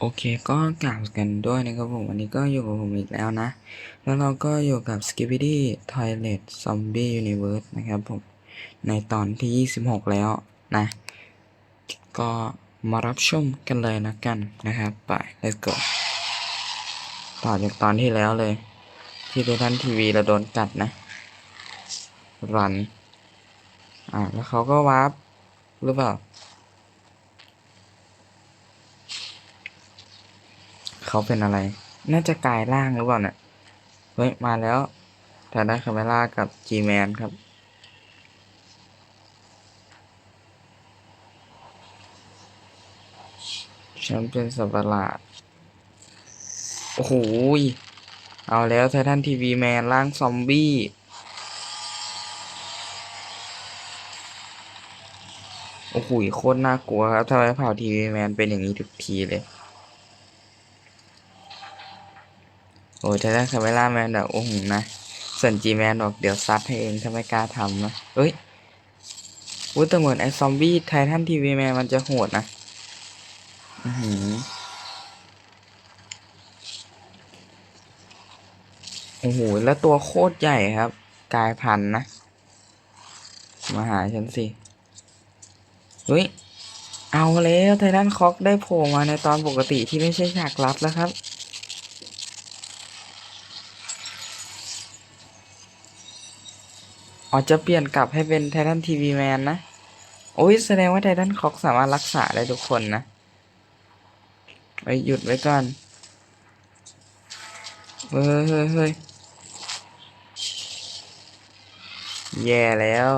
โอเคก็กล่าวกันด้วยนะครับผมวันนี้ก็อยู่กับผมอีกแล้วนะ แล้วเราก็อยู่กับ Skibidi Toilet Zombie Universe นะครับผม ในตอนที่ 26 แล้วนะ ก็มารับชมกันเลยนะกันนะครับ ไป let's go ต่อจากตอนที่แล้วเลย ที่ไททันทีวีเราโดนกัดนะ รัน อ่าแล้วเขาก็วาร์ปหรือเปล่า เขาเป็นอะไร น่าจะกลายร่างหรือเปล่าเนี่ยเฮ้ย มาแล้วทาด้าคาเมล่ากับ G-Man ครับฉันเป็นสัตว์ปะหลาด โอ้โหยเอาแล้วไททันทีวีแมนร่างซอมบี้โอ้โหยโคตรน่ากลัวครับทำไมเผ่าทีวีแมนเป็นอย่างนี้ทุกทีเลย โอ้ยไททันคาเมล่าแมนแบบโอ้โหนะ ส่วนจีแมนบอกเดี๋ยวซัดให้เองถ้าไม่กล้าทำนะเอ้ยอุ้ยแต่เหมือนไอ้ซอมบี้ไททันทีวีแมนมันจะโหดนะอือหือโอ้โหแล้วตัวโคตรใหญ่ครับกลายพันธุ์นะ มาหาฉันสิเฮ้ยเอาแล้วไททันคอกได้โผล่มาในตอนปกติที่ไม่ใช่ฉากลับแล้วครับ อ๋อจะเปลี่ยนกลับให้เป็นไททันทีวีแมนนะ โอ้ยแสดงว่าไททันคอกสามารถรักษาได้ทุกคนนะไว้หยุดไว้ก่อนเฮ้ยเฮ้ยเฮ้ยแย่แล้ว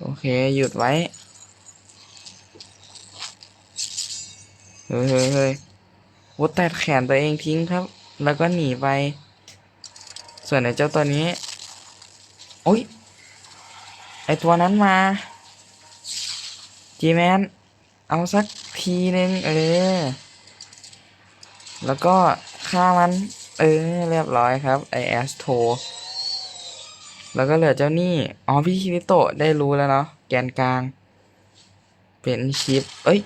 โอเค หยุดไว้ เฮ้ยเฮ้ยเฮ้ยโอ้แตดแขนตัวเองทิ้งครับ แล้วก็หนีไป ส่วนไอ้เจ้าตัวนี้โอ้ยไอตัวนั้นมาจีแมนเอาสักทีนึงเออ แล้วก็ฆ่ามัน เออ เรียบร้อยครับ ไอแอสโท แล้วก็เหลือเจ้านี่อ๋อ พี่คิริโตะได้รู้แล้วเนาะแกนกลาง เป็นชิป เอ้ย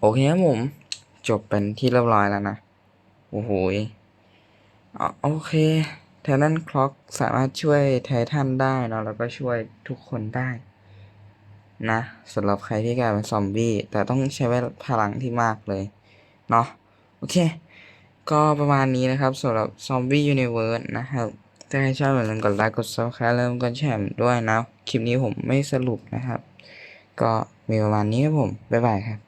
โอเคครับผม จบเป็นที่เรียบร้อยแล้วนะ โอ้โหอ๋อโอเคไททันคล็อกสามารถช่วยไททันได้เนาะแล้วก็ช่วยทุกคนได้ นะสำหรับใครที่กลายเป็นซอมบี้ แต่ต้องใช้เวลาพลังที่มากเลย เนาะโอเค ก็ประมาณนี้นะครับสำหรับซอมบี้ยูนิเวิร์สนะครับถ้าใครชอบอย่าลืมกดไลค์กด subscribe แล้วกดแชร์ด้วยนะ คลิปนี้ผมไม่สรุปนะครับ ก็มีประมาณนี้ครับผม บ๊ายบายครับ